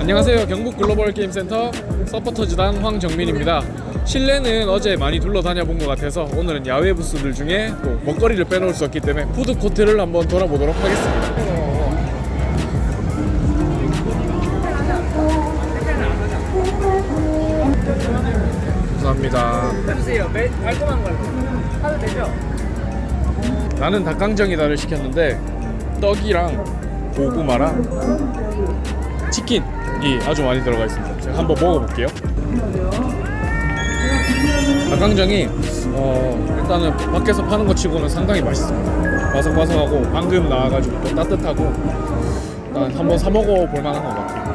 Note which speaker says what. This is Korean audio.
Speaker 1: 안녕하세요. 경북 글로벌 게임 센터 서포터즈단 황정민입니다. 실내는 어제 많이 둘러다녀 본 것 같아서 오늘은 야외 부스들 중에 또 먹거리를 빼놓을 수 없기 때문에 푸드 코트를 한번 돌아보도록 하겠습니다. 감사합니다.
Speaker 2: 해주세요. 매, 깔끔한 걸로. 하도 되죠?
Speaker 1: 나는 닭강정이다를 시켰는데 떡이랑 고구마랑 치킨이 아주 많이 들어가 있습니다. 제가 한번 먹어볼게요. 닭강정이 어, 일단은 밖에서 파는 것 치고는 상당히 맛있습니다. 바삭바삭하고 방금 나와가지고 또 따뜻하고 일단 한번 사 먹어볼 만한 것 같아요.